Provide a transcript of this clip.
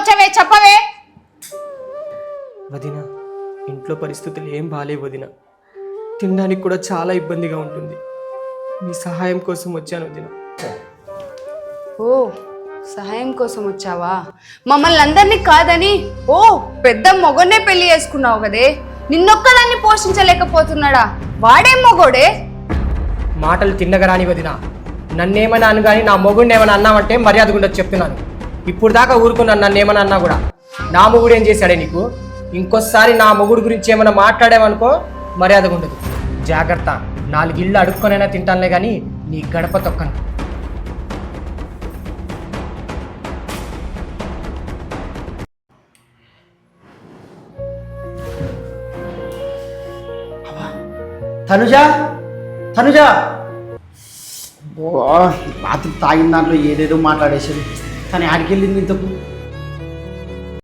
వచ్చావే చెప్పవే. వదిన ఇంట్లో పరిస్థితులు ఏం బాగాలేవు వదిన. తినడానికి కూడా చాలా ఇబ్బందిగా ఉంటుంది. మీ సహాయం కోసం వచ్చాను వదిన. ఓ సహాయం కోసం వచ్చావా? మమ్మల్ని అందరినీ కాదని ఓ పెద్ద మొగనే పెళ్ళి చేసుకున్నావు కదే. నిన్నొక్కదాన్ని పోషించలేకపోతున్నాడా? వాడే మొగోడే. మాటలు తిన్నగా రాని వదిన. నన్నేమైనా అను కానీ నా మొగుడిని ఏమైనా అన్నామంటే మర్యాద ఉండదు చెప్తున్నాను. ఇప్పుడు దాకా ఊరుకున్నాను నన్ను ఏమైనా అన్నా కూడా. నా మొగుడు ఏం చేశాడే నీకు? ఇంకోసారి నా మొగుడు గురించి ఏమైనా మాట్లాడామనుకో మర్యాద ఉండదు. జాగ్రత్త. నాలుగు ఇళ్ళు అడుక్కొనైనా తింటానులే కానీ నీ గడప తొక్కను. తనుజ? తనుజ? ఓ రాత్రి తాగిన దాంట్లో ఏదేదో మాట్లాడేసాడు కానీ ఆడికి వెళ్ళింది ఇంతకు.